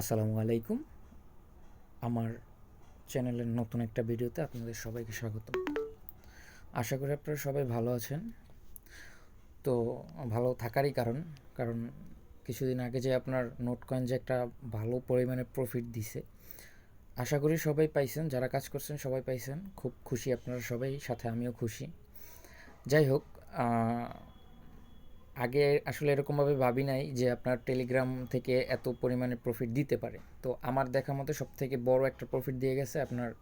আসসালামু আলাইকুম। আমার চ্যানেলের নতুন একটা ভিডিওতে আপনাদের সবাইকে স্বাগত আশা করি আপনারা সবাই ভালো আছেন। তো ভালো থাকারই কারণ কারণ কিছুদিন আগে যে আপনার নোট কয়েন যে একটা ভালো পরিমাণে প্রফিট দিছে, আশা করি সবাই পাইছেন, যারা কাজ করছেন সবাই পাইছেন। খুব খুশি আপনারা সবাই, সাথে আমিও খুশি। যাই হোক আগে আসলে এরকমভাবে ভাবি নাই যে আপনার টেলিগ্রাম থেকে এত পরিমাণে প্রফিট দিতে পারে। তো আমার দেখা মতো সব থেকে বড় একটা প্রফিট দিয়ে গেছে আপনার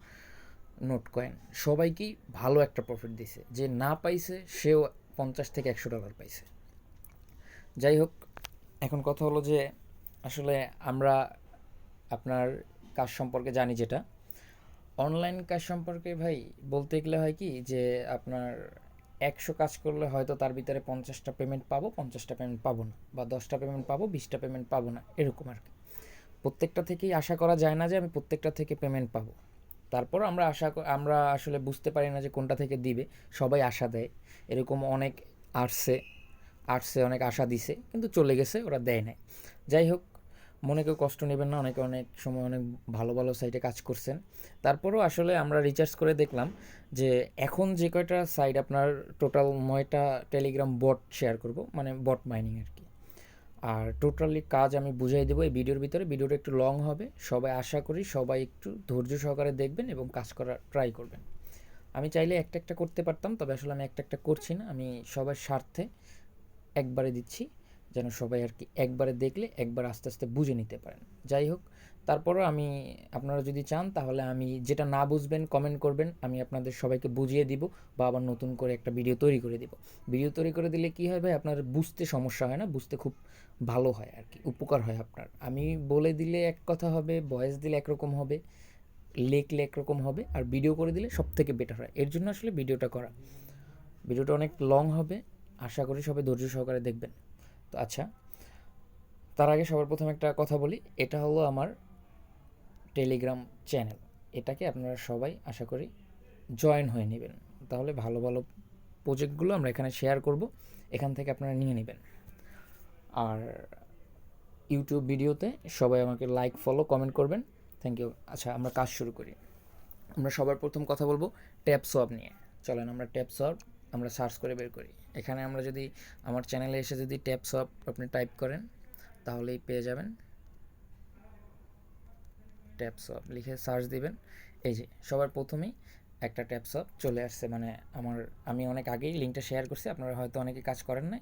নোট কয়েন সবাইকেই ভালো একটা প্রফিট দিছে। যে না পাইছে, সেও পঞ্চাশ থেকে একশো ডলার পাইছে। যাই হোক, এখন কথা হলো যে আসলে আমরা আপনার কাজ সম্পর্কে জানি যেটা। অনলাইন কাজ সম্পর্কে ভাই বলতে গেলে হয় কি যে আপনার একশো কাজ করলে হয়তো তার ভিতরে পঞ্চাশটা পেমেন্ট পাবো, পঞ্চাশটা পেমেন্ট পাবো না বা দশটা পেমেন্ট পাবো, বিশটা পেমেন্ট পাবো না, এরকম আর কি। প্রত্যেকটা থেকেই আশা করা যায় না যে আমি প্রত্যেকটা থেকে পেমেন্ট পাবো। তারপর আমরা আশা আমরা আসলে বুঝতে পারি না যে কোনটা থেকে দিবে, সবাই আশা দেয়। এরকম অনেক আর্টসে আর্টসে অনেক আশা দিছে, কিন্তু চলে গেছে, ওরা দেয় নাই। যাই হোক মনে কেউ কষ্ট নেবেন না, অনেকে অনেক সময় অনেক ভালো ভালো সাইটে কাজ করছেন। তারপরও আসলে আমরা রিচার্জ করে দেখলাম যে এখন যে কয়টা সাইট আপনার টোটাল নয়টা টেলিগ্রাম বট শেয়ার করব মানে বট মাইনিং আর কি। আর টোটালি কাজ আমি বুঝাই দেবো এই ভিডিওর ভিতরে ভিডিওটা একটু লং হবে। সবাই আশা করি সবাই একটু ধৈর্য সহকারে দেখবেন এবং কাজ করার ট্রাই করবেন। আমি চাইলে একটা একটা করতে পারতাম, তবে আসলে আমি একটা একটা করছি না। আমি সবার স্বার্থে একবারে দিচ্ছি। যেন সবাই আর কি একবারে দেখলে একবার আস্তে আস্তে বুঝে নিতে পারেন। যাই হোক, তারপরও আমি, আপনারা যদি চান, তাহলে আমি যেটা না বুঝবেন কমেন্ট করবেন, আমি আপনাদের সবাইকে বুঝিয়ে দিব বা আবার নতুন করে একটা ভিডিও তৈরি করে দিব। ভিডিও তৈরি করে দিলে কী হয় ভাই, আপনার বুঝতে সমস্যা হয় না, বুঝতে খুব ভালো হয় আর কি, উপকার হয় আপনার। আমি বলে দিলে এক কথা হবে ভয়েস দিলে একরকম হবে, লেখলে একরকম হবে, আর ভিডিও করে দিলে সব থেকে বেটার হয়। এর জন্য আসলে ভিডিওটা করা। ভিডিওটা অনেক লং হবে, আশা করি সবাই ধৈর্য সহকারে দেখবেন। আচ্ছা তার আগে সবার প্রথমে একটা কথা বলি, এটা হলো আমার টেলিগ্রাম চ্যানেল এটাকে আপনারা সবাই আশা করি জয়েন হয়ে নেবেন। তাহলে ভালো ভালো প্রজেক্টগুলো আমরা এখানে শেয়ার করব, এখান থেকে আপনারা নিয়ে নেবেন। আর ইউটিউব ভিডিওতে সবাই আমাকে লাইক ফলো কমেন্ট করবেন। থ্যাংক ইউ আচ্ছা আমরা কাজ শুরু করি। আমরা সবার প্রথম কথা বলব ট্যাপ সব নিয়ে। চলেন আমরা ট্যাপ সব আমরা সার্চ করে বের করি। এখানে আমরা যদি আমার চ্যানেলে এসে যদি ট্যাপ সব আপনি টাইপ করেন, তাহলেই পেয়ে যাবেন। ট্যাপ সব লিখে সার্চ দিবেন। এই যে, সবার প্রথমেই একটা ট্যাপ সব চলে আসছে। মানে আমার, আমি অনেক আগেই লিঙ্কটা শেয়ার করছি, আপনারা হয়তো অনেকে কাজ করেন নাই,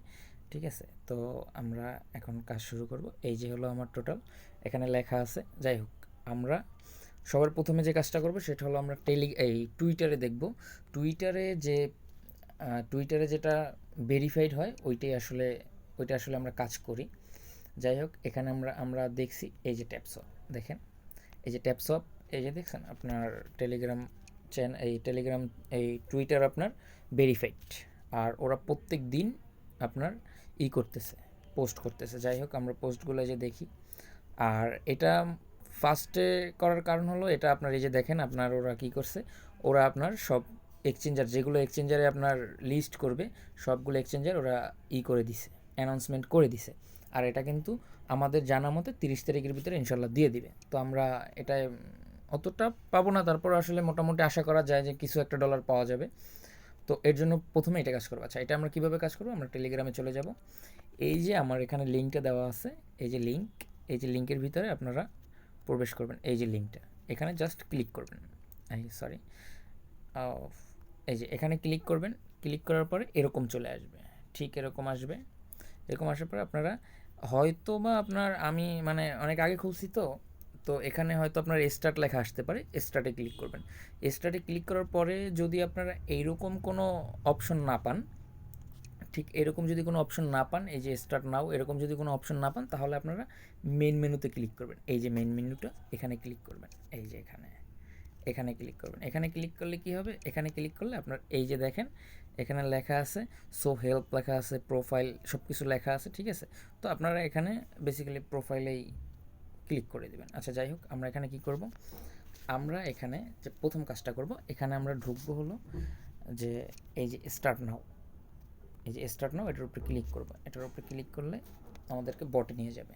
ঠিক আছে? তো আমরা এখন কাজ শুরু করব। এই যে হলো আমার টোটাল এখানে লেখা আছে, যাই হোক, আমরা সবার প্রথমে যে কাজটা করব, সেটা হলো আমরা টেলি এই টুইটারে দেখব। টুইটারে যে টুইটারে যেটা ভেরিফাইড হয়, ওইটাই আসলে, ওইটা আসলে আমরা কাজ করি। যাই হোক, এখানে আমরা আমরা দেখছি এই যে ট্যাপসপ দেখেন। এই যে ট্যাপসপ এই যে দেখছেন আপনার টেলিগ্রাম চ্যান এই টেলিগ্রাম এই টুইটার আপনার ভেরিফাইড আর ওরা প্রত্যেক দিন আপনার ই করতেছে পোস্ট করতেছে। যাই হোক, আমরা পোস্টগুলো যে দেখি, আর এটা ফার্স্টে করার কারণ হলো, এটা আপনার এই যে দেখেন, আপনার ওরা কি করছে, ওরা আপনার সব এক্সচেঞ্জার যেগুলো এক্সচেঞ্জারে আপনার লিস্ট করবে, সবগুলো এক্সচেঞ্জার ওরা ই করে দিছে অ্যানাউন্সমেন্ট করে দিছে। আর এটা কিন্তু আমাদের জানা মতে তিরিশ তারিখের ভিতরে ইনশাল্লাহ দিয়ে দিবে। তো আমরা এটা অতটা পাবো না, তারপর আসলে মোটামুটি আশা করা যায় যে কিছু একটা ডলার পাওয়া যাবে। তো এর জন্য প্রথমে এটা কাজ করব। আচ্ছা এটা আমরা কীভাবে কাজ করব? আমরা টেলিগ্রামে চলে যাব। এই যে আমার এখানে লিঙ্কটা দেওয়া আছে, এই যে লিঙ্ক এই যে লিঙ্কের ভিতরে আপনারা প্রবেশ করবেন, এই যে লিঙ্কটা এখানে জাস্ট ক্লিক করবেন। সরি এই যে এখানে ক্লিক করবেন ক্লিক করার পরে এরকম চলে আসবে। ঠিক এরকম আসবে। এরকম আসার পরে আপনারা হয়তো বা আপনার আমি মানে অনেক আগে খুলছি তো তো এখানে হয়তো আপনার স্টার্ট লেখা আসতে পারে স্টার্টে ক্লিক করবেন। স্টার্টে ক্লিক করার পরে যদি আপনারা এইরকম কোনো অপশন না পান, ঠিক এরকম যদি কোনো অপশন না পান, এই যে স্টার্ট নাও এরকম যদি কোনো অপশন না পান, তাহলে আপনারা মেন মেনুতে ক্লিক করবেন। এই যে মেন মেনুটা এখানে ক্লিক করবেন। এই যে এখানে। এখানে ক্লিক করবেন। এখানে ক্লিক করলে কি হবে? এখানে ক্লিক করলে আপনার এই যে দেখেন, এখানে লেখা আছে সো হেল্প লেখা আছে প্রোফাইল সব কিছু লেখা আছে, ঠিক আছে? তো আপনারা এখানে বেসিক্যালি প্রোফাইলেই ক্লিক করে দেবেন। আচ্ছা যাই হোক, আমরা এখানে কি করব? আমরা এখানে যে প্রথম কাজটা করব, এখানে আমরা ঢুকবো হলো যে এই যে স্টার্ট নাও এই যে স্টার্ট নাও এটার উপরে ক্লিক করব। এটার উপরে ক্লিক করলে আমাদেরকে বটে নিয়ে যাবে।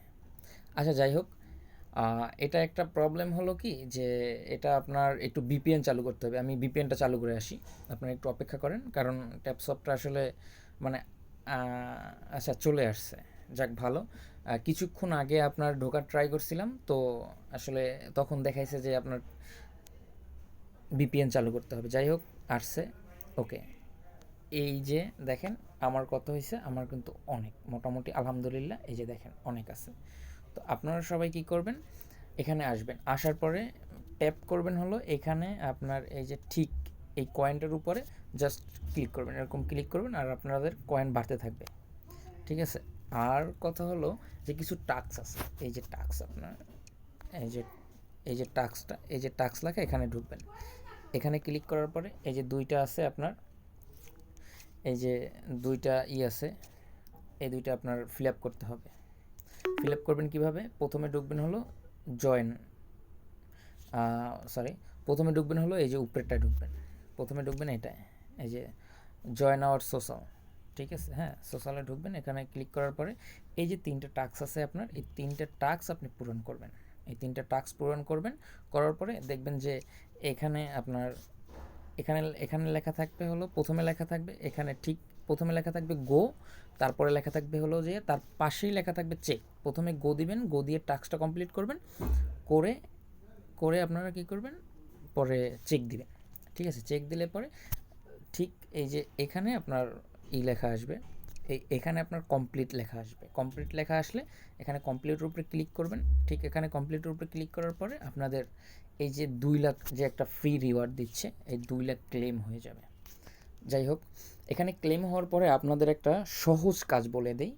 আচ্ছা যাই হোক এটা একটা প্রবলেম হলো কি যে এটা আপনার একটু বিপিএন চালু করতে হবে। আমি বিপিএনটা চালু করে আসি। আপনারা একটু অপেক্ষা করেন। কারণ ট্যাপসপটা আসলে মানে আচ্ছা চলে আসছে। যাক ভালো। কিছুক্ষণ আগে আপনার ঢোকার ট্রাই করছিলাম। তো আসলে তখন দেখাইছে যে আপনার বিপিএন চালু করতে হবে। যাই হোক, আসছে। ওকে এই যে দেখেন, আমার কত হয়েছে আমার কিন্তু অনেক, মোটামুটি আলহামদুলিল্লাহ, এই যে দেখেন, অনেক আছে। তো আপনারা সবাই কি করবেন? এখানে আসবেন। আসার পরে ট্যাপ করবেন হলো এখানে আপনার এই যে ঠিক এই কয়েনটার উপরে জাস্ট ক্লিক করবেন। এরকম ক্লিক করবেন আর আপনাদের কয়েন বাড়তে থাকবে। ঠিক আছে? আর কথা হলো যে কিছু টাক্স আছে। এই যে টাক্স আপনার, এই যে এই যে টাক্সটা এই যে টাক্স লেখা এখানে ঢুকবেন। এখানে ক্লিক করার পরে এই যে দুইটা আছে আপনার, এই যে দুইটা ই আছে, এই দুইটা আপনার ফিল আপ করতে হবে। ফিল আপ করবেন কীভাবে? প্রথমে ঢুকবেন হলো জয়েন সরি প্রথমে ঢুকবেন হলো এই যে উপরেরটা ঢুকবেন। প্রথমে ঢুকবেন এটায়, এই যে জয়েন আওয়ার সোশ্যাল ঠিক আছে? হ্যাঁ সোশ্যালে ঢুকবেন, এখানে ক্লিক করার পরে এই যে তিনটে টাস্ক আছে আপনার, এই তিনটে টাস্ক আপনি পূরণ করবেন। এই তিনটে টাস্ক পূরণ করবেন, করার পরে দেখবেন যে এখানে আপনার এখানে এখানে লেখা থাকবে হলো, প্রথমে লেখা থাকবে এখানে ঠিক, প্রথমে লেখা থাকবে গো, তারপরে লেখা থাকবে হলো যে, তার পাশেই লেখা থাকবে চেক প্রথমে গো দিবেন, গো দিয়ে টাস্কটা কমপ্লিট করবেন, করে করে আপনারা কী করবেন, পরে চেক দিবেন। ঠিক আছে চেক দিলে পরে ঠিক এই যে এখানে আপনার ই লেখা আসবে। এই এখানে আপনার কমপ্লিট লেখা আসবে। কমপ্লিট লেখা আসলে এখানে কমপ্লিটের উপরে ক্লিক করবেন। ঠিক এখানে কমপ্লিটের উপরে ক্লিক করার পরে আপনাদের এই যে দুই লাখ যে একটা ফ্রি রিওয়ার্ড দিচ্ছে, এই দুই লাখ ক্লেম হয়ে যাবে। যাই হোক, এখানে ক্লেম হওয়ার পরে আপনাদের একটা সহজ কাজ বলে দেই,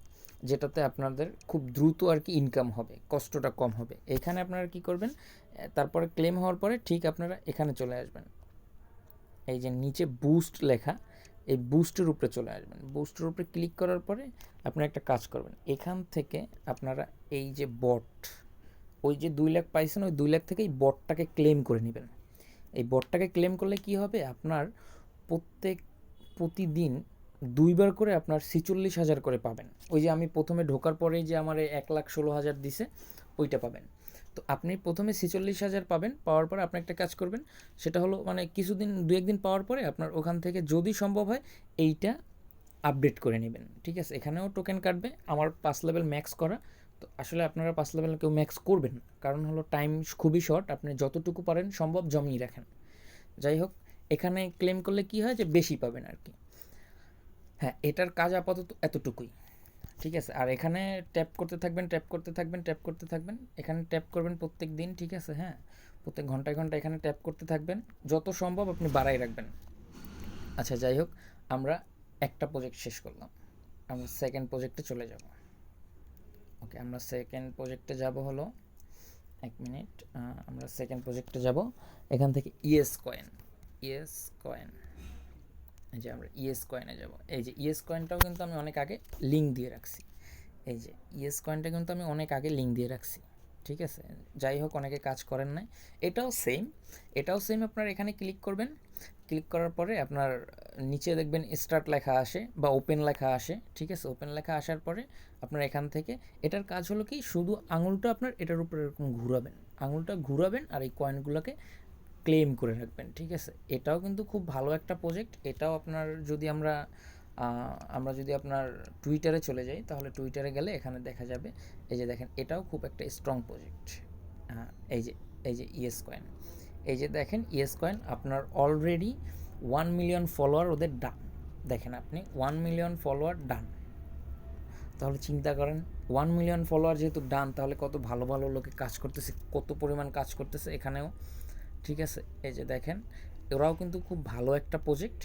যেটাতে আপনাদের খুব দ্রুত আর কি ইনকাম হবে, কষ্টটা কম হবে। এখানে আপনারা কি করবেন তারপরে ক্লেম হওয়ার পরে ঠিক আপনারা এখানে চলে আসবেন। এই যে নিচে বুস্ট লেখা এই বুস্টের উপরে চলে আসবেন। বুস্টের উপরে ক্লিক করার পরে আপনারা একটা কাজ করবেন। এখান থেকে আপনারা এই যে বট ওই যে দুই লাখ পাইছেন, ওই দুই লাখ থেকে এই বটটাকে ক্লেম করে নেবেন। এই বটটাকে ক্লেম করলে কি হবে? আপনার প্রত্যেক, প্রতিদিন দুইবার করে আপনার ছিচল্লিশ হাজার করে পাবেন। ওই যে আমি প্রথমে ঢোকার পরেই যে আমার এক লাখ ষোলো হাজার দিছে, ওইটা পাবেন। তো আপনি প্রথমে ছেচল্লিশ হাজার পাবেন, পাওয়ার পরে আপনি একটা কাজ করবেন, সেটা হলো মানে কিছুদিন দু একদিন পাওয়ার পরে আপনার ওখান থেকে যদি সম্ভব হয় এইটা আপডেট করে নেবেন, ঠিক আছে? এখানেও টোকেন কাটবে, আমার পাঁচ লেভেল ম্যাক্স করা, তো আসলে আপনারা পাঁচ লেভেল কেউ ম্যাক্স করবেন কারণ হলো টাইম খুবই শর্ট আপনি যতটুকু পারেন সম্ভব জমিয়ে রাখেন। যাই হোক, এখানে ক্লেম করলে কি হয় যে বেশি পাবেন আর কি। হ্যাঁ এটার কাজ আপাতত এতটুকুই। ঠিক আছে? আর এখানে ট্যাপ করতে থাকবেন ট্যাপ করতে থাকবেন ট্যাপ করতে থাকবেন। এখানে ট্যাপ করবেন প্রত্যেক দিন, ঠিক আছে? হ্যাঁ? প্রত্যেক ঘন্টায় ঘন্টায় এখানে ট্যাপ করতে থাকবেন। যত সম্ভব আপনি বাড়াই রাখবেন। আচ্ছা যাই হোক, আমরা একটা প্রজেক্ট শেষ করলাম। আমরা সেকেন্ড প্রজেক্টে চলে যাব। ওকে আমরা সেকেন্ড প্রজেক্টে যাব হলো, এক মিনিট আমরা সেকেন্ড প্রজেক্টে যাব। এখান থেকে ইএস কয়েন ইএস কয়েন এই যে আমরা ইএস কয়েনে যাব। এই যে ইএস কয়েনটাও কিন্তু আমি অনেক আগে লিঙ্ক দিয়ে রাখছি। এই যে ইএস কয়েনটা কিন্তু আমি অনেক আগে লিঙ্ক দিয়ে রাখছি, ঠিক আছে? যাই হোক, অনেকে কাজ করেন নাই। এটাও সেম এটাও সেম আপনার এখানে ক্লিক করবেন। ক্লিক করার পরে আপনার নিচে দেখবেন স্টার্ট লেখা আসে বা ওপেন লেখা আসে, ঠিক আছে? ওপেন লেখা আসার পরে আপনার এখান থেকে, এটার কাজ হলো কি? শুধু আঙুলটা আপনার এটার উপরে এরকম ঘুরাবেন। আঙুলটা ঘুরাবেন আর এই কয়েনগুলোকে ক্লেম করে রাখবেন, ঠিক আছে? এটাও কিন্তু খুব ভালো একটা প্রজেক্ট এটাও আপনার যদি আমরা আমরা যদি আপনার টুইটারে চলে যাই, তাহলে টুইটারে গেলে এখানে দেখা যাবে, এই যে দেখেন, এটাও খুব একটা স্ট্রং প্রজেক্ট এই যে এই যে ইয়েস কয়েন এই যে দেখেন ইয়েস কয়েন আপনার অলরেডি ওয়ান মিলিয়ন ফলোয়ার ওদের ডান দেখেন আপনি ওয়ান মিলিয়ন ফলোয়ার ডান তাহলে চিন্তা করেন ওয়ান মিলিয়ন ফলোয়ার যেহেতু ডান তাহলে কত ভালো ভালো লোকে কাজ করতেছে, কত পরিমাণ কাজ করতেছে এখানেও। ঠিক আছে? এই যে দেখেন, ওরাও কিন্তু খুব ভালো একটা প্রজেক্ট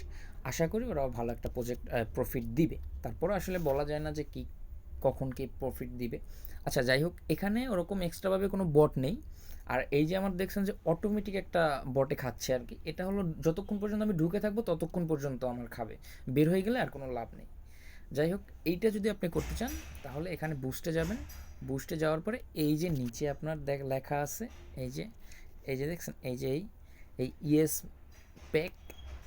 আশা করি ওরাও ভালো একটা প্রজেক্ট প্রফিট দিবে। তারপরে আসলে বলা যায় না যে কি, কখন কি প্রফিট দিবে। আচ্ছা যাই হোক, এখানে ওরকম এক্সট্রাভাবে কোনো বট নেই। আর এই যে আমার দেখছেন যে অটোমেটিক একটা বটে খাচ্ছে আর কি, এটা হলো যতক্ষণ পর্যন্ত আমি ঢুকে থাকব, ততক্ষণ পর্যন্ত আমার খাবে। বের হয়ে গেলে আর কোনো লাভ নেই। যাই হোক, এইটা যদি আপনি করতে চান, তাহলে এখানে বুস্টে যাবেন। বুস্টে যাওয়ার পরে এই যে নিচে আপনার দেখ, লেখা আছে, এই যে এই যে দেখছেন, এই যে এই ইএস প্যাক,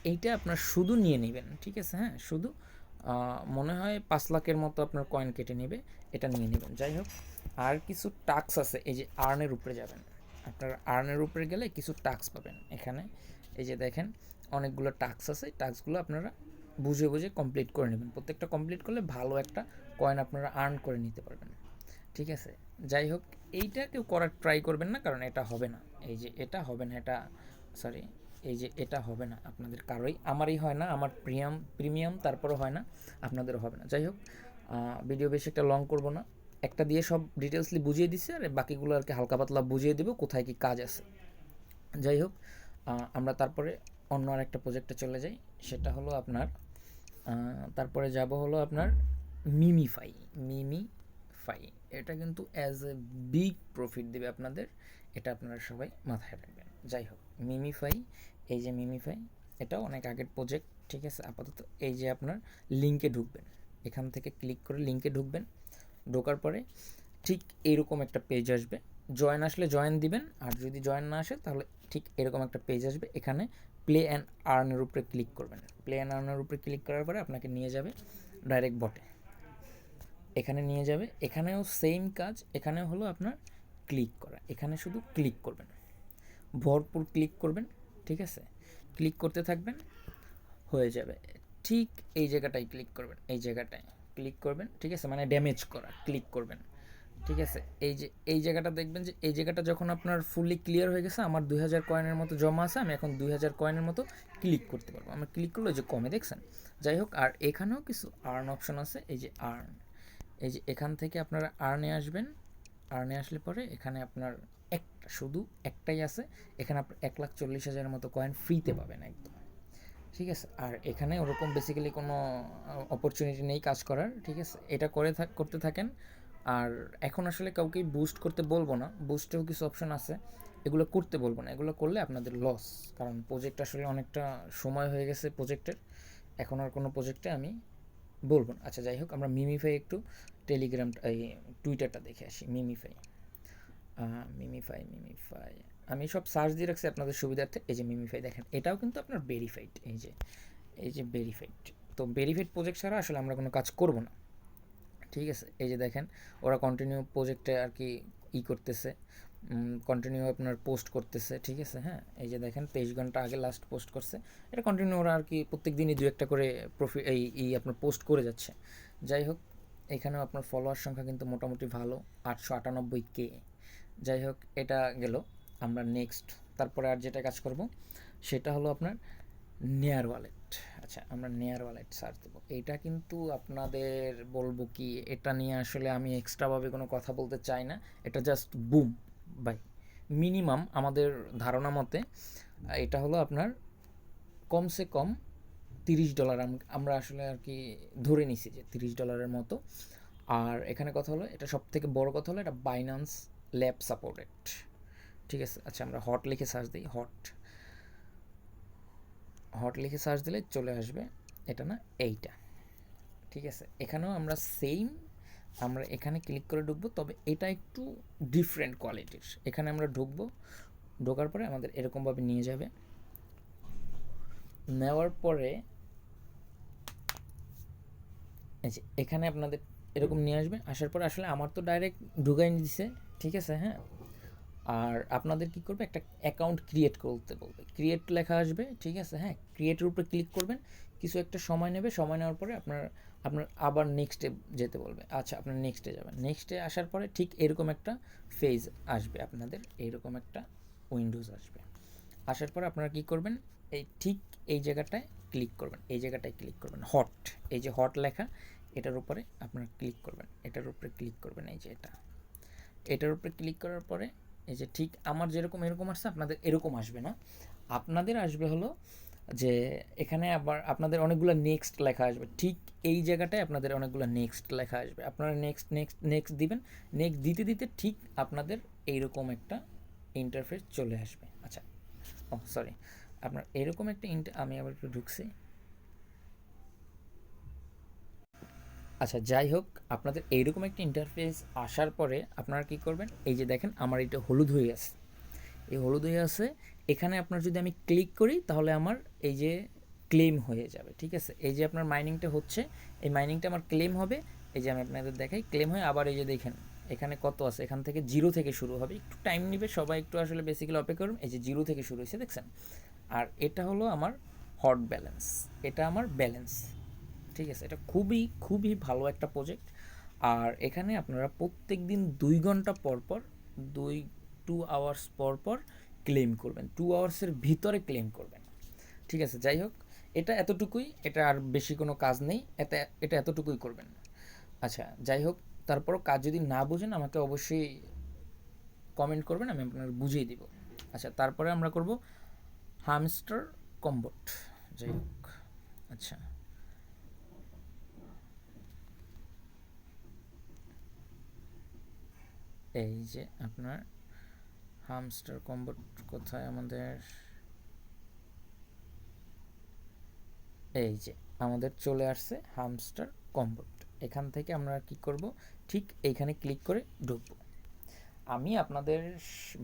এইটা আপনার শুধু নিয়ে নেবেন, ঠিক আছে? হ্যাঁ শুধু মনে হয় পাঁচ লাখের মতো আপনার কয়েন কেটে নেবে, এটা নিয়ে নেবেন। যাই হোক, আর কিছু টাক্স আছে, এই যে আর্নের উপরে যাবেন। আপনার আর্নের উপরে গেলে কিছু টাক্স পাবেন এখানে। এই যে দেখেন, অনেকগুলো টাক্স আছে টাক্সগুলো আপনারা বুঝে বুঝে কমপ্লিট করে নেবেন। প্রত্যেকটা কমপ্লিট করলে ভালো একটা কয়েন আপনারা আর্ন করে নিতে পারবেন, ঠিক আছে? যাই হোক, এইটা কেউ করার ট্রাই করবেন না, কারণ এটা হবে না। এই যে এটা হবে না, এটা সরি এই যে এটা হবে না, আপনাদের কারোই আমারই হয় না, আমার প্রিয়াম, প্রিমিয়াম তারপরও হয় না, আপনাদেরও হবে না। যাই হোক ভিডিও বেশি একটা লং করব না। একটা দিয়ে সব ডিটেলসলি বুঝিয়ে দিচ্ছে আর বাকিগুলো আর কি হালকা পাতলা বুঝিয়ে দেবো, কোথায় কি কাজ আছে। যাই হোক আমরা তারপরে অন্য আর একটা প্রজেক্টে চলে যাই, সেটা হলো আপনার তারপরে যাব হলো আপনার মিমিফাই মিমিফাই এটা কিন্তু অ্যাজ এ বিগ প্রফিট দেবে আপনাদের। এটা আপনারা সবাই মাথায় রাখবেন। যাই হোক মিমিফাই এই যে মিমিফাই এটাও অনেক আগের প্রজেক্ট ঠিক আছে? আপাতত এই যে আপনার লিঙ্কে ঢুকবেন। এখান থেকে ক্লিক করে লিঙ্কে ঢুকবেন। ঢোকার পরে ঠিক এইরকম একটা পেজ আসবে। জয়েন আসলে জয়েন দিবেন, আর যদি জয়েন না আসে, তাহলে ঠিক এরকম একটা পেজ আসবে। এখানে প্লে অ্যান্ড আর্নের উপরে ক্লিক করবেন। প্লে অ্যান্ড আর্নের উপরে ক্লিক করার পরে আপনাকে নিয়ে যাবে ডাইরেক্ট বটে এখানে নিয়ে যাবে। এখানেও সেম কাজ, এখানেও হলো আপনার ক্লিক করা। এখানে শুধু ক্লিক করবেন। ভরপুর ক্লিক করবেন, ঠিক আছে? ক্লিক করতে থাকবেন, হয়ে যাবে। ঠিক এই জায়গাটায় ক্লিক করবেন, এই জায়গাটায় ক্লিক করবেন, ঠিক আছে? মানে ড্যামেজ করা, ক্লিক করবেন, ঠিক আছে? এই যে, এই জায়গাটা দেখবেন যে, এই জায়গাটা যখন আপনার ফুললি ক্লিয়ার হয়ে গেছে, আমার দুই হাজার কয়েনের মতো জমা আছে, আমি এখন দুই হাজার কয়েনের মতো ক্লিক করতে পারব। আমরা ক্লিক করলে যে কমে, দেখছেন? যাই হোক, আর এখানেও কিছু আর্ন অপশন আছে, এই যে আর্ন এই যে এখান থেকে আপনারা আর্নে আসবেন আর্নে আসলে পরে এখানে আপনার একটা শুধু একটাই আছে। এখানে আপনার এক লাখ চল্লিশ হাজারের মতো কয়েন ফ্রিতে পাবেন একদম। ঠিক আছে? আর এখানে ওরকম বেসিক্যালি কোনো অপরচুনিটি নেই কাজ করার ঠিক আছে? এটা করে করতে থাকেন। আর এখন আসলে কাউকেই বুস্ট করতে বলব না। বুস্টেও কিছু অপশন আছে। এগুলো করতে বলব না। এগুলো করলে আপনাদের লস কারণ প্রজেক্ট আসলে অনেকটা সময় হয়ে গেছে প্রজেক্টের এখন আর কোনো প্রজেক্টে আমি বলব না। আচ্ছা যাই হোক আমরা মিমিফাই একটু। টেলিগ্রাম এই টুইটারটা দেখে আসি মিমিফাই মিমিফাই মিমিফাই আমি সব সার্চ দিয়ে রাখছি আপনাদের সুবিধার্থে, এই যে মিমিফাই দেখেন, এটাও কিন্তু আপনার ভেরিফাইড এই যে এই যে ভেরিফাইড তো ভেরিফাইড প্রজেক্ট ছাড়া আসলে আমরা কোনো কাজ করব না। ঠিক আছে, এই যে দেখেন, ওরা কন্টিনিউ প্রজেক্টে আর কি ই করতেছে কন্টিনিউ আপনার পোস্ট করতেছে, ঠিক আছে হ্যাঁ? এই যে দেখেন, তেইশ ঘণ্টা আগে লাস্ট পোস্ট করছে। এটা কন্টিনিউ ওরা আর কি প্রত্যেক দিনই দু একটা করে প্রফি এই এই আপনার পোস্ট করে যাচ্ছে। যাই হোক এখানেও আপনার ফলোয়ার সংখ্যা কিন্তু মোটামুটি ভালো, আটশো আটানব্বই কে। যাই হোক, এটা গেল আমরা নেক্সট তারপরে আর যেটা কাজ করব, সেটা হলো আপনার নেয়ার ওয়ালেট আচ্ছা আমরা নেয়ার ওয়ালেট সার্চ দেবো। এটা কিন্তু আপনাদের বলব কি, এটা নিয়ে আসলে আমি এক্সট্রাভাবে কোনো কথা বলতে চাই না। এটা জাস্ট বুম বাই মিনিমাম আমাদের ধারণা মতে, এটা হলো আপনার কমসে কম তিরিশ ডলার আমরা আসলে আর কি ধরে নিছি যে তিরিশ ডলারের মতো। আর এখানে কথা হলো, এটা সব থেকে বড় কথা হলো, এটা বাইনান্স ল্যাব সাপোর্টেড ঠিক আছে? আচ্ছা আমরা হট লিখে সার্চ দিই, হট। হট লিখে সার্চ দিলে চলে আসবে, এটা না এইটা। ঠিক আছে? এখানেও আমরা সেম আমরা এখানে ক্লিক করে ঢুকবো, তবে এটা একটু ডিফারেন্ট কোয়ালিটির এখানে আমরা ঢুকবো, ঢোকার পরে আমাদের এরকমভাবে নিয়ে যাবে। নেওয়ার পরে এখানে আপনাদের এরকম নিয়ে আসবে আসার পরে আসলে আমার তো ডাইরেক্ট ঢুকাই দিছে, ঠিক আছে হ্যাঁ? আর আপনাদের কি করবে, একটা অ্যাকাউন্ট ক্রিয়েট করতে বলবে। ক্রিয়েট লেখা আসবে, ঠিক আছে হ্যাঁ? ক্রিয়েটের উপরে ক্লিক করবেন, কিছু একটা সময় নেবে, সময় নেওয়ার পরে আপনার আপনার আবার নেক্সটে যেতে বলবে। আচ্ছা আপনার নেক্সটে যাবেন। নেক্সটে আসার পরে ঠিক এরকম একটা ফেজ আসবে আপনাদের এইরকম একটা উইন্ডোজ আসবে। আসার পরে আপনারা কি করবেন, এই ঠিক এই জায়গাটায় ক্লিক করবেন, এই জায়গাটায় ক্লিক করবেন। হট এই যে হট লেখা এটার উপরে আপনারা ক্লিক করবেন। এটার উপরে ক্লিক করবেন এই যে এটা। এটার উপরে ক্লিক করার পরে এই যে ঠিক আমার যেরকম এরকম আসছে, আপনাদের এরকম আসবে না। আপনাদের আসবে হলো যে এখানে আবার আপনাদের অনেকগুলো নেক্সট লেখা আসবে। ঠিক এই জায়গাটায় আপনাদের অনেকগুলো নেক্সট লেখা আসবে। আপনারা নেক্সট নেক্সট নেক্সট দিবেন। নেক্সট দিতে দিতে ঠিক আপনাদের এইরকম একটা ইন্টারফেস চলে আসবে। আচ্ছা ও সরি আপনার এরকম একটা ইন্টার আমি আবার একটু ঢুকছি। আচ্ছা যাই হোক, আপনাদের এইরকম একটা ইন্টারফেস আসার পরে আপনারা কি করবেন? এই যে দেখেন, আমার এটা হলুদ হয়ে আছে। এই হলুদ হয়ে আছে, এখানে আপনার যদি আমি ক্লিক করি, তাহলে আমার এই যে ক্লেম হয়ে যাবে, ঠিক আছে? এই যে আপনার মাইনিংটা হচ্ছে, এই মাইনিংটা আমার ক্লেম হবে, এই যে আমি আপনাদের দেখাই ক্লেম হয়ে আবার এই যে দেখেন, এখানে কত আছে? এখান থেকে জিরো থেকে শুরু হবে, একটু টাইম নেবে, সবাই একটু আসলে বেসিক্যালি অপেক্ষা করুন, এই যে জিরো থেকে শুরু হয়েছে, দেখছেন? আর এটা হলো আমার হট ব্যালেন্স এটা আমার ব্যালেন্স ঠিক আছে, এটা খুবই খুবই ভালো একটা প্রজেক্ট আর এখানে আপনারা প্রত্যেক দিন দুই ঘণ্টা পর পর, দুই টু আওয়ার্স পর পর ক্লেম করবেন। টু আওয়ার্সের ভিতরে ক্লেম করবেন। ঠিক আছে, যাই হোক, এটা এতটুকুই, এটা আর বেশি কোনো কাজ নেই এটা এটা এতটুকুই করবেন। আচ্ছা যাই হোক, তারপরও কাজ যদি না বুঝেন, আমাকে অবশ্যই কমেন্ট করবেন, আমি আপনার বুঝিয়ে দিব। আচ্ছা তারপরে আমরা করব হামস্টার কম্বোট যাই হোক আচ্ছা। এই যে আপনার হামস্টার কম্বোট কোথায় আমাদের? এই যে আমাদের চলে আসছে হামস্টার কম্বোট এখান থেকে আমরা কি করব? ঠিক এইখানে ক্লিক করে ঢুকবো। আমি আপনাদের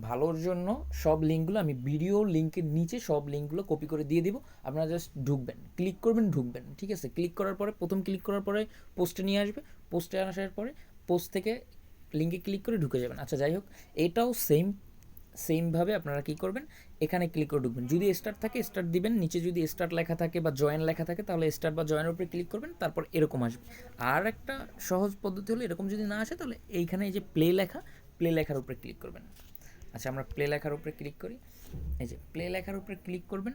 ভালোর জন্য সব লিঙ্কগুলো আমি ভিডিও লিঙ্কের নিচে সব লিঙ্কগুলো কপি করে দিয়ে দিব। আপনারা জাস্ট ঢুকবেন। ক্লিক করবেন, ঢুকবেন। ঠিক আছে? ক্লিক করার পরে, প্রথম ক্লিক করার পরে পোস্টে নিয়ে আসবে। পোস্টে আসার পরে পোস্ট থেকে লিঙ্কে ক্লিক করে ঢুকে যাবেন। আচ্ছা যাই হোক, এটাও সেম সেমভাবে আপনারা কি করবেন? এখানে ক্লিক করে ঢুকবেন। যদি স্টার্ট থাকে স্টার্ট দিবেন। নিচে যদি স্টার্ট লেখা থাকে বা জয়েন লেখা থাকে, তাহলে স্টার্ট বা জয়েনের উপরে ক্লিক করবেন, তারপর এরকম আসবে। আর একটা সহজ পদ্ধতি হলো, এরকম যদি না আসে, তাহলে এইখানে এই যে প্লে লেখা প্লে লেখার উপরে ক্লিক করবেন। আচ্ছা আমরা প্লে লেখার উপরে ক্লিক করি। এই যে প্লে লেখার উপরে ক্লিক করবেন।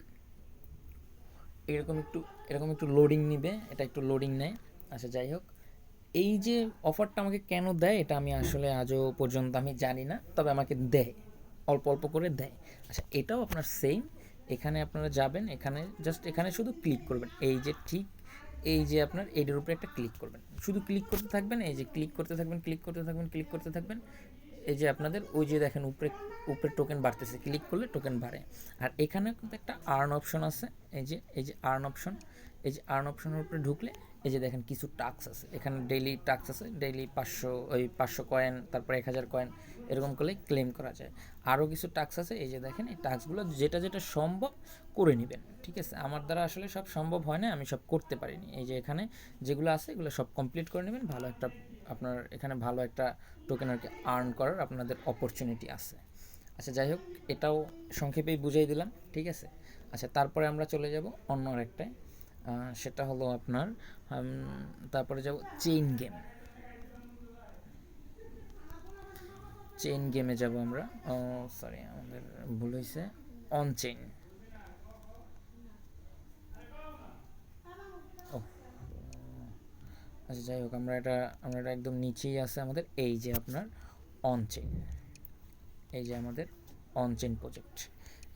এরকম একটু এরকম একটু লোডিং নিবে। এটা একটু লোডিং নেয়। আচ্ছা যাই হোক। এই যে অফারটা আমাকে কেন দেয়, এটা আমি আসলে আজও পর্যন্ত আমি জানি না, তবে আমাকে দেয়, অল্প অল্প করে দেয়। আচ্ছা এটাও আপনার সেম এখানে আপনারা যাবেন, এখানে জাস্ট এখানে শুধু ক্লিক করবেন, এই যে ঠিক, এই যে আপনার এইটার উপরে একটা ক্লিক করবেন। শুধু ক্লিক করতে থাকবেন, এই যে ক্লিক করতে থাকবেন ক্লিক করতে থাকবেন ক্লিক করতে থাকবেন, এই যে আপনাদের ওই যে দেখেন উপরে উপরে টোকেন বাড়তেছে ক্লিক করলে টোকেন বাড়ে। আর এখানে কিন্তু একটা আর্ন অপশন আছে, এই যে এই যে আর্ন অপশন এই যে আর্ন অপশনের উপরে ঢুকলে এই যে দেখেন কিছু টাক্স আছে। এখানে ডেইলি টাক্স আছে ডেইলি পাঁচশো, ওই পাঁচশো কয়েন তারপর এক হাজার কয়েন এরকম করলে ক্লেম করা যায়। আরও কিছু টাক্স আছে, এই যে দেখেন এই টাক্সগুলো যেটা যেটা সম্ভব করে নেবেন, ঠিক আছে? আমার দ্বারা আসলে সব সম্ভব হয় না, আমি সব করতে পারিনি। এই যে এখানে যেগুলো আছে, এগুলো সব কমপ্লিট করে নেবেন, ভালো একটা আপনার এখানে ভালো একটা টোকেন আর কি আর্ন করার আপনাদের অপরচুনিটি আছে। আচ্ছা যাই হোক, এটাও সংক্ষেপেই বুঝাই দিলাম, ঠিক আছে? আচ্ছা তারপরে আমরা চলে যাব অন্য আরেকটায়। সেটা হলো আপনার তারপরে যাব চেইন গেম চেইন গেমে যাব আমরা। ও সরি আমাদের ভুল হয়েছে অন চেইন আচ্ছা যাই হোক, আমরা এটা আমরা এটা একদম নিচেই আছে আমাদের। এই যে আপনার অন চেইন এই যে আমাদের অন চেইন প্রজেক্ট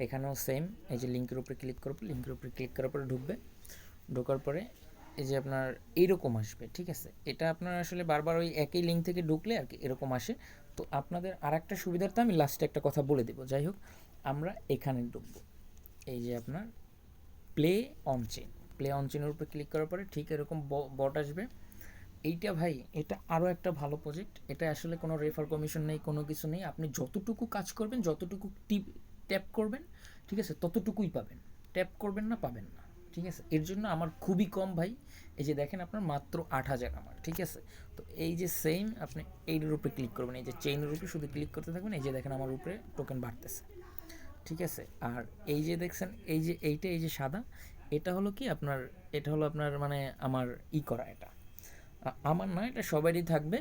এখানেও সেম এই যে লিঙ্কের উপরে ক্লিক করবে লিঙ্কের উপরে ক্লিক করার পরে ঢুকবে। ঢোকার পরে এই যে আপনার এইরকম আসবে, ঠিক আছে? এটা আপনার আসলে বারবার ওই একই লিঙ্ক থেকে ঢুকলে আর কি এরকম আসে। তো আপনাদের আর একটা সুবিধার্থে আমি লাস্টে একটা কথা বলে দেবো। যাই হোক, আমরা এখানে ঢুকবো। এই যে আপনার play on chain play on চেনের উপরে ক্লিক করার পরে ঠিক এরকম বট আসবে। এইটা ভাই, এটা আরও একটা ভালো প্রজেক্ট এটা আসলে কোনো রেফার কমিশন নেই, কোনো কিছু নেই। আপনি যতটুকু কাজ করবেন, যতটুকু টিপ ট্যাপ করবেন, ঠিক আছে, ততটুকুই পাবেন। ট্যাপ করবেন না, পাবেন না। ঠিক আছে? এর জন্য আমার খুবই কম ভাই। এই যে দেখেন আপনার মাত্র আট হাজার আমার, ঠিক আছে? তো এই যে সেম আপনি এইটার উপরে ক্লিক করবেন। এই যে চেইনের উপরে শুধু ক্লিক করতে থাকবেন এই যে দেখেন আমার উপরে টোকেন বাড়তেছে। ঠিক আছে? আর এই যে দেখছেন, এই যে এইটা, এই যে সাদা, এটা হলো কি আপনার, এটা হলো আপনার মানে আমার ই করা এটা। আমার না, এটা সবারই থাকবে।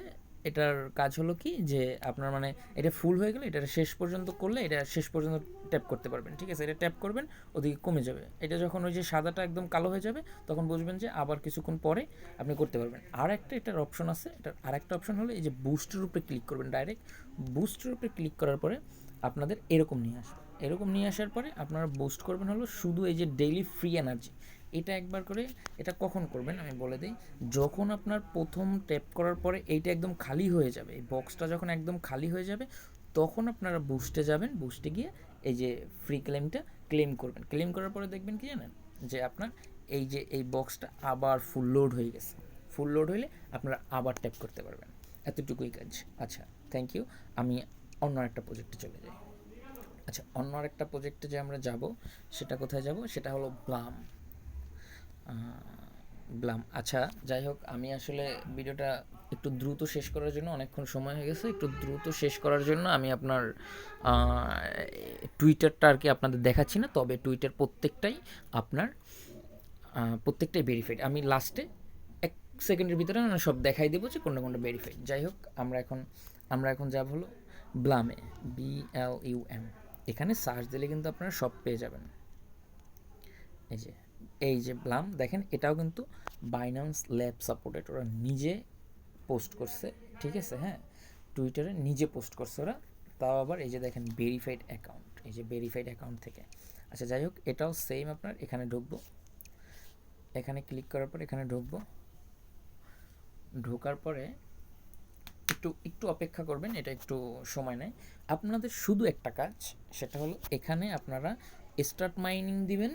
এটার কাজ হলো কি যে আপনার মানে এটা ফুল হয়ে গেলে এটা শেষ পর্যন্ত করলে এটা শেষ পর্যন্ত ট্যাপ করতে পারবেন, ঠিক আছে? এটা ট্যাপ করবেন, ওদিকে কমে যাবে। এটা যখন ওই যে সাদাটা একদম কালো হয়ে যাবে, তখন বুঝবেন যে আবার কিছুক্ষণ পরে আপনি করতে পারবেন। আর একটা এটার অপশন আছে, এটার আর একটা অপশন হলো এই যে বুস্টের উপরে ক্লিক করবেন ডাইরেক্ট বুস্টের উপরে ক্লিক করার পরে আপনাদের এরকম নিয়ে আসবে। এরকম নিয়ে আসার পরে আপনারা বুস্ট করবেন হলো শুধু এই যে ডেইলি ফ্রি এনার্জি এটা একবার করে, এটা কখন করবেন আমি বলে দিই। যখন আপনার প্রথম ট্যাপ করার পরে এইটা একদম খালি হয়ে যাবে, এই বক্সটা যখন একদম খালি হয়ে যাবে, তখন আপনারা বুস্টে যাবেন বুস্টে গিয়ে এই যে ফ্রি ক্লেমটা ক্লেম করবেন। ক্লেম করার পরে দেখবেন কি জানেন? যে আপনার এই যে এই বক্সটা আবার ফুল লোড হয়ে গেছে। ফুল লোড হলে আপনারা আবার ট্যাপ করতে পারবেন। এতটুকুই কাজ। আচ্ছা থ্যাংক ইউ আমি অন্য একটা প্রজেক্টে চলে যাই। আচ্ছা অন্য আরেকটা প্রজেক্টে যে আমরা যাব, সেটা কোথায় যাব? সেটা হলো ব্লাম ব্লাম আচ্ছা যাই হোক, আমি আসলে ভিডিওটা একটু দ্রুত শেষ করার জন্য অনেকক্ষণ সময় হয়ে গেছে। একটু দ্রুত শেষ করার জন্য আমি আপনার টুইটারটা আর কি আপনাদের দেখাচ্ছি না, তবে টুইটার প্রত্যেকটাই আপনার প্রত্যেকটাই ভেরিফাইড আমি লাস্টে এক সেকেন্ডের ভিতরে না সব দেখাই দেবো যে কোনটা কোনটা ভেরিফাইড যাই হোক, আমরা এখন আমরা এখন যাব হলো ব্লামে বি এল ইউ এম এখানে সার্চ দিলে কিন্তু আপনারা সব পেয়ে যাবেন। এই যে এই যে ব্লাম, দেখেন এটাও কিন্তু বাইন্যান্স ল্যাব সাপোর্টেড ওরা নিজে পোস্ট করছে, ঠিক আছে হ্যাঁ? টুইটারে নিজে পোস্ট করছে ওরা, তাও আবার এই যে দেখেন ভেরিফাইড অ্যাকাউন্ট এই যে ভেরিফাইড অ্যাকাউন্ট থেকে। আচ্ছা যাই হোক, এটাও সেম আপনার, এখানে ঢুকবো। এখানে ক্লিক করার পর এখানে ঢুকবো। ঢোকার পরে একটু একটু অপেক্ষা করবেন, এটা একটু সময় নেয়। আপনাদের শুধু একটা কাজ, সেটা হলো এখানে আপনারা স্টার্ট মাইনিং দিবেন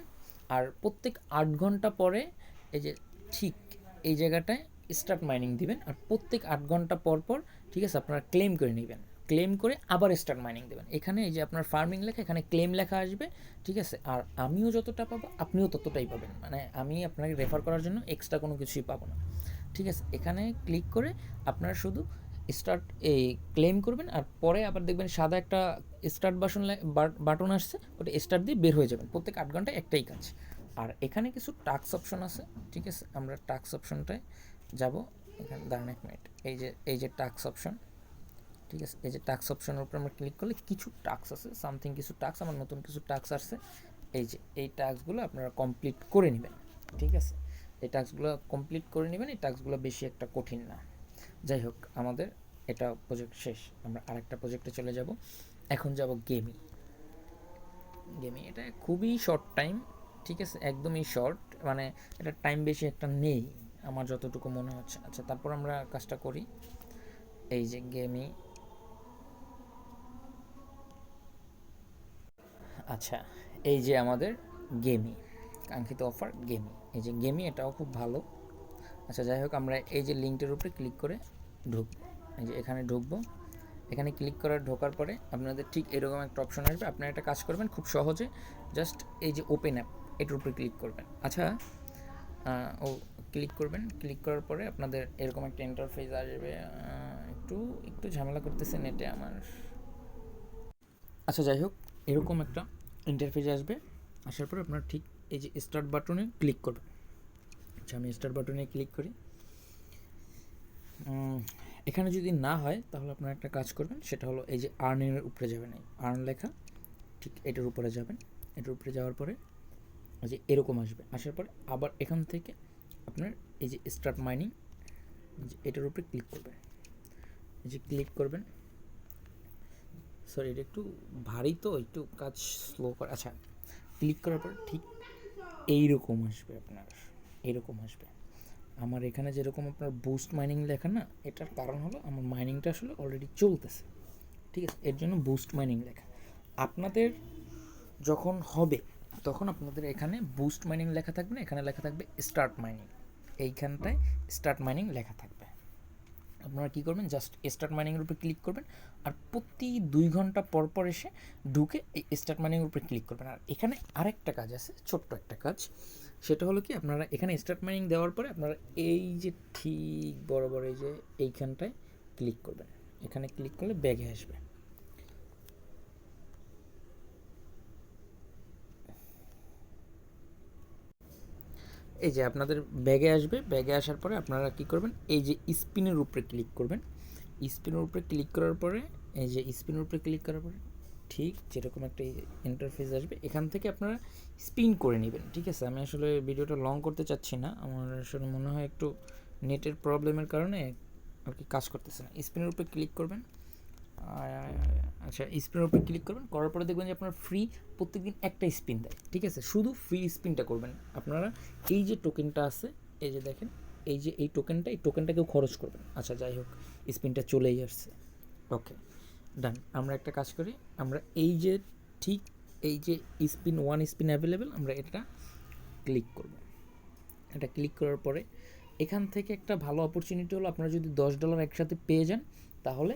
আর প্রত্যেক আট ঘণ্টা পরে এই যে ঠিক এই জায়গাটায় স্টার্ট মাইনিং দিবেন। আর প্রত্যেক আট ঘণ্টা পর পর, ঠিক আছে, আপনারা ক্লেম করে নেবেন। ক্লেম করে আবার স্টার্ট মাইনিং দেবেন। এখানে এই যে আপনার ফার্মিং লেখা, এখানে ক্লেম লেখা আসবে, ঠিক আছে? আর আমিও যতটা পাবো, আপনিও ততটাই পাবেন। মানে আমি আপনাকে রেফার করার জন্য এক্সট্রা কোনো কিছুই পাবো না। ঠিক আছে? এখানে ক্লিক করে আপনারা শুধু স্টার্ট এই ক্লেম করবেন আর পরে আবার দেখবেন সাদা একটা স্টার্ট বাসন বাটন আসছে, ওটা স্টার্ট দিয়ে বের হয়ে যাবেন। প্রত্যেক আট ঘন্টায় একটাই কাজ। আর এখানে কিছু টাক্স অপশন আছে, ঠিক আছে? আমরা টাক্স অপশনটায় যাব। এখানে, দাঁড়ান এক মিনিট এই যে এই যে টাক্স অপশন ঠিক আছে? এই যে টাক্স অপশনের উপর আমরা ক্লিক করলে কিছু টাক্স আছে সামথিং কিছু টাক্স আমার নতুন কিছু টাক্স আসছে। এই যে, এই টাস্কগুলো আপনারা কমপ্লিট করে নেবেন, ঠিক আছে? এই টাস্কগুলো কমপ্লিট করে নেবেন, এই টাস্কগুলো বেশি একটা কঠিন না। যাই হোক, আমাদের এটা প্রজেক্ট শেষ। আমরা আরেকটা প্রজেক্টে চলে যাব। এখন যাব গেমি গেমি এটা খুবই শর্ট টাইম ঠিক আছে? একদমই শর্ট মানে এটা টাইম বেশি একটা নেই, আমার যতটুকু মনে হচ্ছে। আচ্ছা তারপর আমরা কাজটা করি। এই যে গেমি আচ্ছা এই যে আমাদের গেমি কাঙ্ক্ষিত অফার গেমি এই যে গেমি এটাও খুব ভালো। আচ্ছা যাই হোক, আমরা এই যে লিঙ্কটার উপরে ক্লিক করে ঢুকবো এই যে এখানে ঢুকবো। এখানে ক্লিক করার ঢোকার পরে আপনাদের ঠিক এরকম একটা অপশন আসবে। আপনারা একটা কাজ করবেন খুব সহজে। জাস্ট এই যে ওপেন অ্যাপ, এটার উপরে ক্লিক করবেন। আচ্ছা ও ক্লিক করবেন। ক্লিক করার পরে আপনাদের এরকম একটা ইন্টারফেস আসবে। একটু একটু ঝামেলা করতেছে নেটে আমার। আচ্ছা যাই হোক, এরকম একটা ইন্টারফেস আসবে। আসার পরে আপনার ঠিক এই যে স্টার্ট বাটনে ক্লিক করবেন। আমি স্টার্ট বাটনে ক্লিক করি। এখানে যদি না হয়, তাহলে আপনারা একটা কাজ করবেন, সেটা হলো এই যে আর্নের উপরে যাবেন। এই আর্ন লেখা, ঠিক এটার উপরে যাবেন। এটার উপরে যাওয়ার পরে, এই যে এরকম আসবে। আসার পরে আবার এখান থেকে আপনার এই যে স্টার্ট মাইনিং এটার উপরে ক্লিক করবেন। এই যে ক্লিক করবেন। সরি এটা একটু ভারী তো, একটু কাজ স্লো করে। আচ্ছা ক্লিক করার পর ঠিক এইরকম আসবে আপনার। এরকম আসবে। আমার এখানে যেরকম আপনার বুস্ট মাইনিং লেখা না, এটার কারণ হলো আমার মাইনিংটা আসলে অলরেডি চলতেছে। ঠিক আছে? এর জন্য বুস্ট মাইনিং লেখা আপনাদের যখন হবে, তখন আপনাদের এখানে বুস্ট মাইনিং লেখা থাকবে এখানে লেখা থাকবে স্টার্ট মাইনিং এইখানটায় স্টার্ট মাইনিং লেখা থাকবে। আপনারা কী করবেন? জাস্ট স্টার্ট মাইনিংয়ের উপরে ক্লিক করবেন আর প্রতি দুই ঘণ্টা পর পর এসে ঢুকে এই স্টার্ট মাইনিংয়ের উপরে ক্লিক করবেন। আর এখানে আরেকটা কাজ আছে, ছোট্ট একটা কাজ। সেটা হলো কি, আপনারা এখানে স্টার্ট মাইনিং দেওয়ার পরে আপনারা এই যে ঠিক বরাবর এই যে এইখানটায় ক্লিক করবেন। এখানে ক্লিক করলে ব্যাগে আসবে। এই যে আপনাদের ব্যাগে আসবে। ব্যাগে আসার পরে আপনারা কি করবেন, এই যে স্পিনের উপরে ক্লিক করবেন। স্পিনের উপরে ক্লিক করার পরে, এই যে স্পিনের উপরে ক্লিক করার পরে ঠিক যেরকম একটা ইন্টারফেস আসবে, এখান থেকে আপনারা স্পিন করে নেবেন, ঠিক আছে? আমি আসলে ভিডিওটা লং করতে চাচ্ছি না। আমার আসলে মনে হয় একটু নেটের প্রবলেমের কারণে আর কি কাজ করতেছে না। স্পিনের উপরে ক্লিক করবেন। আচ্ছা স্পিনের উপরে ক্লিক করবেন। করার পরে দেখবেন যে আপনার ফ্রি প্রত্যেকদিন একটা স্পিন দেয়, ঠিক আছে? শুধু ফ্রি স্পিনটা করবেন। আপনারা এই যে টোকেনটা আছে, এই যে দেখেন, এই যে এই টোকেনটা এই টোকেনটাকেও খরচ করবেন আচ্ছা যাই হোক স্পিনটা চলেই আসছে। ওকে ডান আমরা একটা কাজ করি, আমরা এই যে ঠিক এই যে স্পিন ওয়ান স্পিন অ্যাভেলেবেল আমরা এটা ক্লিক করব। এটা ক্লিক করার পরে এখান থেকে একটা ভালো অপরচুনিটি হলো, আপনারা যদি দশ ডলার একসাথে পেয়ে যান, তাহলে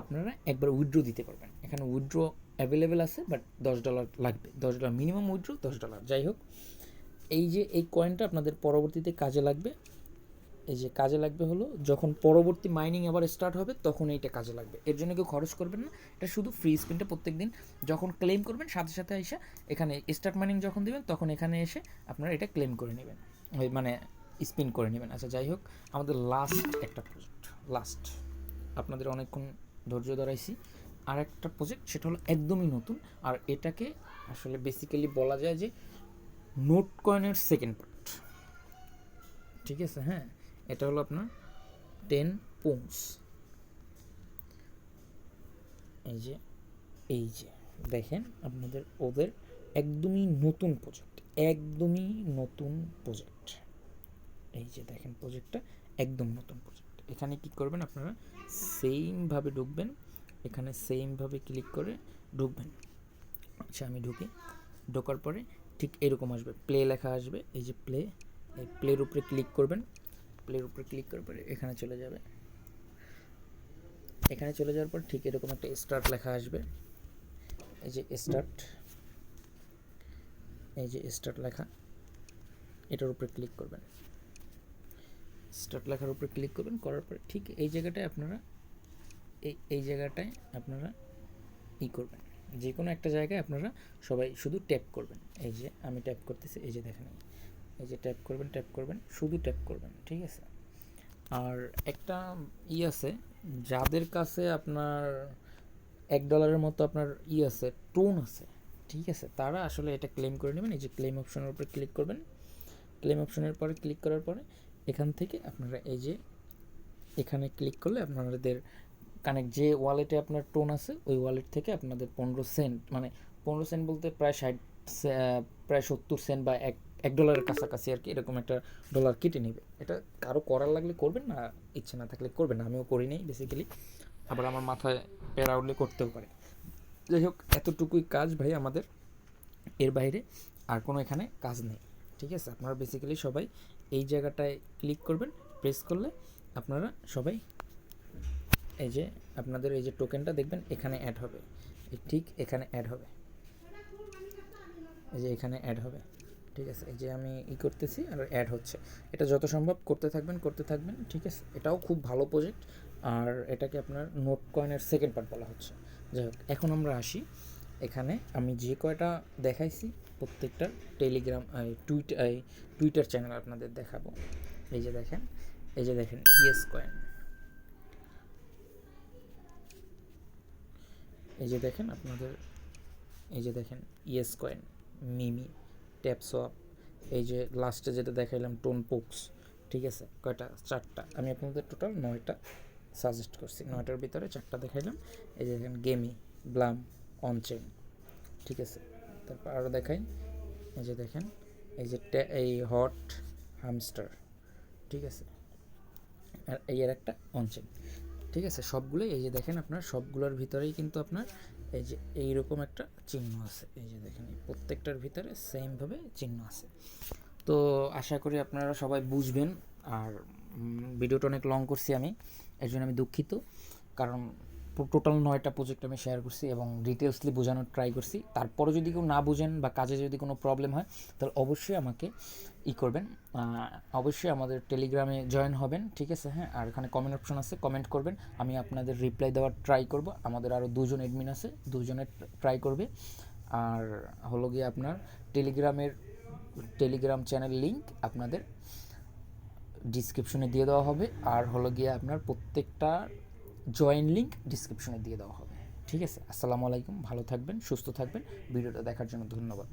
আপনারা একবার উইথড্র দিতে পারবেন। এখানে উইথড্র অ্যাভেলেবেল আছে বাট দশ ডলার লাগবে। দশ ডলার মিনিমাম উইথড্র দশ ডলার যাই হোক, এই যে এই কয়েনটা আপনাদের পরবর্তীতে কাজে লাগবে। এই যে কাজে লাগবে হলো, যখন পরবর্তী মাইনিং আবার স্টার্ট হবে, তখন এইটা কাজে লাগবে। এর জন্য কেউ খরচ করবেন না। এটা শুধু ফ্রি স্পিনটা প্রত্যেক দিন যখন ক্লেম করবেন, সাথে সাথে এসে এখানে স্টার্ট মাইনিং যখন দিবেন, তখন এখানে এসে আপনারা এটা ক্লেম করে নেবেন। ওই মানে স্পিন করে নেবেন। আচ্ছা যাই হোক, আমাদের লাস্ট একটা প্রজেক্ট লাস্ট আপনাদের অনেকক্ষণ ধৈর্য ধরাইছি। আর একটা প্রজেক্ট সেটা হলো একদমই নতুন, আর এটাকে আসলে বেসিক্যালি বলা যায় যে নোট কয়েনের সেকেন্ড পার্ট ঠিক আছে হ্যাঁ? এটা হলো আপনার টেন পোংস এই যে এই যে, দেখেন আপনাদের, ওদের একদমই নতুন প্রজেক্ট একদমই নতুন প্রজেক্ট এই যে, দেখেন প্রজেক্টটা একদম নতুন প্রজেক্ট এখানে কি করবেন আপনারা? সেমভাবে ঢুকবেন, এখানে সেমভাবে ক্লিক করে ঢুকবেন। আচ্ছা আমি ঢুকি। ঢোকার পরে ঠিক এরকম আসবে। প্লে লেখা আসবে। এই যে প্লে এই প্লের উপরে ক্লিক করবেন। প্লের উপরে ক্লিক করার পরে এখানে চলে যাবে। এখানে চলে যাওয়ার পর ঠিক এরকম একটা স্টার্ট লেখা আসবে। এই যে স্টার্ট এই যে স্টার্ট লেখা, এটার উপরে ক্লিক করবেন। স্টার্ট লেখার উপরে ক্লিক করবেন, করার পরে ঠিক এই জায়গাটায় আপনারা, এই এই জায়গাটায় আপনারা ই করবেন। যে কোনো একটা জায়গায় আপনারা সবাই শুধু ট্যাপ করবেন। এই যে আমি ট্যাপ করতেছি, এই যে দেখেন এই যে ট্যাপ করবেন ট্যাপ করবেন শুধু ট্যাপ করবেন, ঠিক আছে? আর একটা ই আছে, যাদের কাছে আপনার এক ডলারের মতো আপনার ই আছে টোন আছে, ঠিক আছে? তারা আসলে এটা ক্লেম করে নেবেন, এই যে ক্লেম অপশনের উপরে ক্লিক করবেন। ক্লেম অপশনের পরে ক্লিক করার পরে এখান থেকে আপনারা এই যে এখানে ক্লিক করলে আপনাদের কানেক্ট যে ওয়ালেটে আপনার টোন আছে, ওই ওয়ালেট থেকে আপনাদের পনেরো সেন্ট মানে পনেরো সেন্ট বলতে প্রায় ষাট প্রায় সত্তর সেন্ট বা এক এক ডলারের কাছাকাছি আর কি, এরকম একটা ডলার কেটে নেবে। এটা কারও করার লাগলে করবেন না, ইচ্ছে না থাকলে করবেন না, আমিও করি নাই বেসিক্যালি আবার আমার মাথায় প্যারা উঠলে করতেও পারে। যাই হোক, এতটুকুই কাজ ভাই আমাদের, এর বাইরে আর কোনো এখানে কাজ নেই, ঠিক আছে? আপনারা বেসিক্যালি সবাই এই জায়গাটায় ক্লিক করবেন প্রেস করলে আপনারা সবাই এই যে আপনাদের এই যে টোকেনটা দেখবেন, এখানে অ্যাড হবে। ঠিক এখানে অ্যাড হবে। এই যে এখানে অ্যাড হবে। ঠিক আছে, এই যে আমি ই করতেছি আর অ্যাড হচ্ছে। এটা যত সম্ভব করতে থাকবেন করতে থাকবেন, ঠিক আছে? এটাও খুব ভালো প্রজেক্ট আর এটাকে আপনার নোট কয়েনের সেকেন্ড পার্ট বলা হচ্ছে। যাই হোক, এখন আমরা আসি। এখানে আমি যে কয়টা দেখাইছি, প্রত্যেকটা টেলিগ্রাম টুইটার টুইটার চ্যানেল আপনাদের দেখাবো। এই যে দেখেন, এই যে দেখেন ইয়েস কয়েন এই যে দেখেন আপনাদের, এই যে দেখেন ইয়েস কয়েন মিমি ট্যাপসপ এই যে লাস্টে যেটা দেখাইলাম টোন পোক্স ঠিক আছে? কয়টা? চারটা। আমি আপনাদের টোটাল নয়টা সাজেস্ট করছি। নয়টার ভিতরে চারটা দেখাইলাম। এই যে দেখেন গেমি ব্লাম অনচেন ঠিক আছে? তারপর আরও দেখাই। এই যে দেখেন, এই যে এই হট হামস্টার ঠিক আছে? আর এই আর একটা অনচেন ঠিক আছে? সবগুলোই এই যে দেখেন, আপনার সবগুলোর ভিতরেই কিন্তু আপনার এই যে এইরকম একটা চিহ্ন আছে। এই যে দেখেন প্রত্যেকটার ভিতরে সেমভাবে চিহ্ন আছে। তো আশা করি আপনারা সবাই বুঝবেন। আর ভিডিওটা অনেক লং করছি আমি, এর জন্য আমি দুঃখিত। কারণ টোটাল নয়টা প্রজেক্ট আমি শেয়ার করছি এবং ডিটেলসলি বোঝানোর ট্রাই করছি। তারপরে যদি কেউ না বুঝেন বা কাজে যদি কোনো প্রবলেম হয়, তাহলে অবশ্যই আমাকে ই করবেন। অবশ্যই আমাদের টেলিগ্রামে জয়েন হবেন, ঠিক আছে? হ্যাঁ আর এখানে কমেন্ট অপশন আছে কমেন্ট করবেন। আমি আপনাদের রিপ্লাই দেওয়ার ট্রাই করব। আমাদের আরও দুজন এডমিন আছে, দুজনের ট্রাই করবে। আর হলো গিয়ে আপনার টেলিগ্রামের টেলিগ্রাম চ্যানেল লিঙ্ক আপনাদের ডিসক্রিপশনে দিয়ে দেওয়া হবে। আর হলো গিয়ে আপনার প্রত্যেকটা জয়েন লিঙ্ক ডিসক্রিপশনে দিয়ে দেওয়া হবে। ঠিক আছে? আসসালামু আলাইকুম, ভালো থাকবেন, সুস্থ থাকবেন। ভিডিওটা দেখার জন্য ধন্যবাদ।